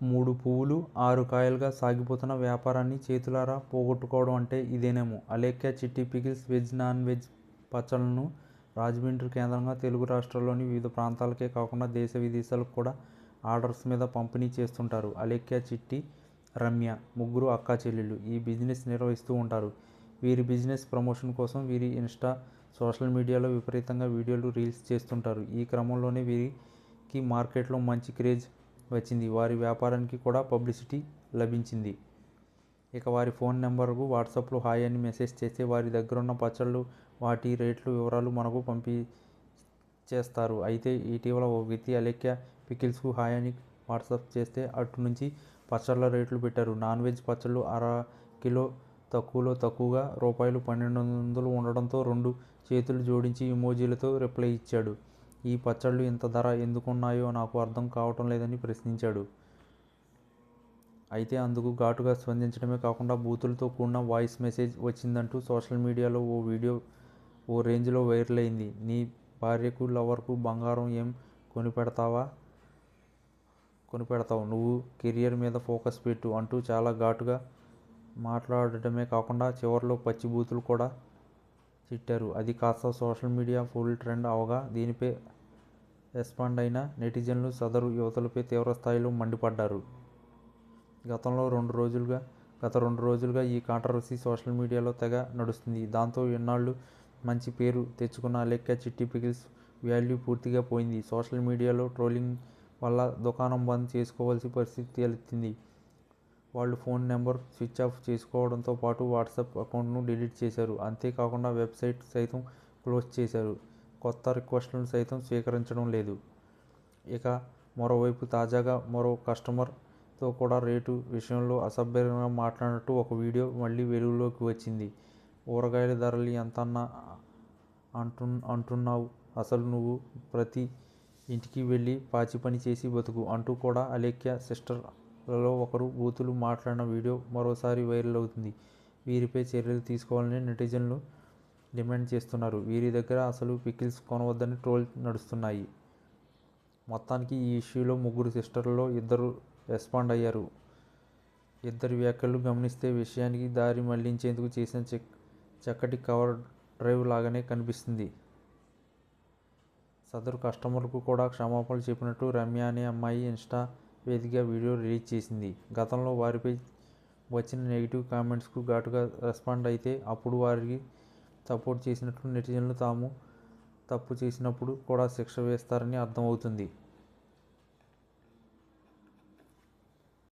మూడు పువ్వులు ఆరు కాయలుగా సాగిపోతున్న వ్యాపారాన్ని చేతులారా పోగొట్టుకోవడం అంటే ఇదేనేమో. Alekhya Chitti pickles veg non veg పచ్చళ్ళను రాజమండ్రి కేంద్రంగా తెలుగు రాష్ట్రాల్లోని వివిధ ప్రాంతాలకే కాకుండా దేశ విదేశాలకు కూడా ఆర్డర్స్ మీద పంపిణీ చేస్తుంటారు. అలేఖ్య చిట్టి రమ్య ముగ్గురు అక్కా చెల్లెళ్ళు ఈ బిజినెస్ నిర్వహిస్తూ ఉంటారు. వీరి బిజినెస్ ప్రమోషన్ కోసం వీరి ఇన్స్టా సోషల్ మీడియాలో విపరీతంగా వీడియోలు రీల్స్ చేస్తుంటారు. ఈ క్రమంలోనే వీరికి మార్కెట్లో మంచి క్రేజ్ వచ్చింది. వారి వ్యాపారానికి కూడా పబ్లిసిటీ లభించింది. ఇక వారి ఫోన్ నెంబర్కు వాట్సాప్లో హాయ్ అని మెసేజ్ చేస్తే వారి దగ్గర ఉన్న పచ్చళ్ళు వాటి రేట్లు వివరాలు మనకు పంపి చేస్తారు అయితే ఇటీవల ఓ వ్యక్తి అలేఖ్య పికిల్స్కు హాయ్ అని వాట్సాప్ చేస్తే అటు నుంచి పచ్చళ్ళ రేట్లు పెట్టారు. నాన్ వెజ్ పచ్చళ్ళు అర కిలో తక్కువలో తక్కువగా రూపాయలు పన్నెండు వందలు ఉండడంతో రెండు చేతులు జోడించి ఇమోజీలతో రిప్లై ఇచ్చాడు. ఈ పచ్చళ్ళు ఇంత ధర ఎందుకున్నాయో నాకు అర్థం కావటం లేదని ప్రశ్నించాడు. అయితే అందుకు ఘాటుగా స్పందించడమే కాకుండా బూతులతో కూడిన వాయిస్ మెసేజ్ వచ్చిందంటూ సోషల్ మీడియాలో ఓ వీడియో ఓ రేంజ్లో వైరల్ అయింది. నీ భార్యకు లవర్కు బంగారం ఏం కొనిపెడతావా? కొనిపెడతావు. నువ్వు కెరియర్ మీద ఫోకస్ పెట్టు అంటూ చాలా ఘాటుగా మాట్లాడటమే కాకుండా చివరిలో పచ్చి బూతులు కూడా తిట్టారు. అది కాస్త సోషల్ మీడియా ఫుల్ ట్రెండ్ అవగా దీనిపై రెస్పాండ్ అయిన నెటిజన్లు సదరు యువతలపై తీవ్రస్థాయిలో మండిపడ్డారు. గతంలో రెండు రోజులుగా గత రెండు రోజులుగా ఈ కాంట్రవర్సీ సోషల్ మీడియాలో తెగ నడుస్తుంది. దాంతో ఇన్నాళ్ళు మంచి పేరు తెచ్చుకున్న లెక్క చిట్టి పికిల్స్ వాల్యూ పూర్తిగా పోయింది. సోషల్ మీడియాలో ట్రోలింగ్ వల్ల దుకాణం బంద్ చేసుకోవాల్సిన పరిస్థితి తలెత్తింది. వాళ్ళు ఫోన్ నెంబర్ స్విచ్ ఆఫ్ చేసుకోవడంతో పాటు వాట్సాప్ అకౌంట్ను డిలీట్ చేశారు. అంతేకాకుండా వెబ్సైట్ సైతం క్లోజ్ చేశారు. కొత్త రిక్వెస్ట్లను సైతం స్వీకరించడం లేదు. ఇక మరోవైపు తాజాగా మరో కస్టమర్తో కూడా రేటు విషయంలో అసభ్యంగా మాట్లాడినట్టు ఒక వీడియో మళ్ళీ వెలుగులోకి వచ్చింది. ఊరగాయల ధరలు ఎంతన్నా అంటు అంటున్నావు. అసలు నువ్వు ప్రతి ఇంటికి వెళ్ళి పాచి పని చేసి బతుకు అంటూ కూడా అలేఖ్య సిస్టర్లలో ఒకరు బూతులు మాట్లాడిన వీడియో మరోసారి వైరల్ అవుతుంది. వీరిపై చర్యలు తీసుకోవాలని నెటిజన్లు డిమాండ్ చేస్తున్నారు. వీరి దగ్గర అసలు పికిల్స్ కొనవద్దని ట్రోల్ నడుస్తున్నాయి. మొత్తానికి ఈ ఇష్యూలో ముగ్గురు సిస్టర్లలో ఇద్దరు రెస్పాండ్ అయ్యారు. ఇద్దరు వ్యాఖ్యలు గమనిస్తే విషయానికి దారి మళ్ళించేందుకు చేసిన చెక్ చక్కటి కవర్ డ్రైవ్ లాగానే కనిపిస్తుంది. సదరు కస్టమర్కు కూడా క్షమాపణలు చెప్పినట్టు రమ్య అనే అమ్మాయి ఇన్స్టా వేదికగా వీడియో రిలీజ్ చేసింది. గతంలో వారిపై వచ్చిన నెగిటివ్ కామెంట్స్కు ఘాటుగా రెస్పాండ్ అయితే అప్పుడు వారికి సపోర్ట్ చేసినట్లు నెటిజన్లు తాము తప్పు చేసినప్పుడు కూడా శిక్ష వేస్తారని అర్థమవుతుంది.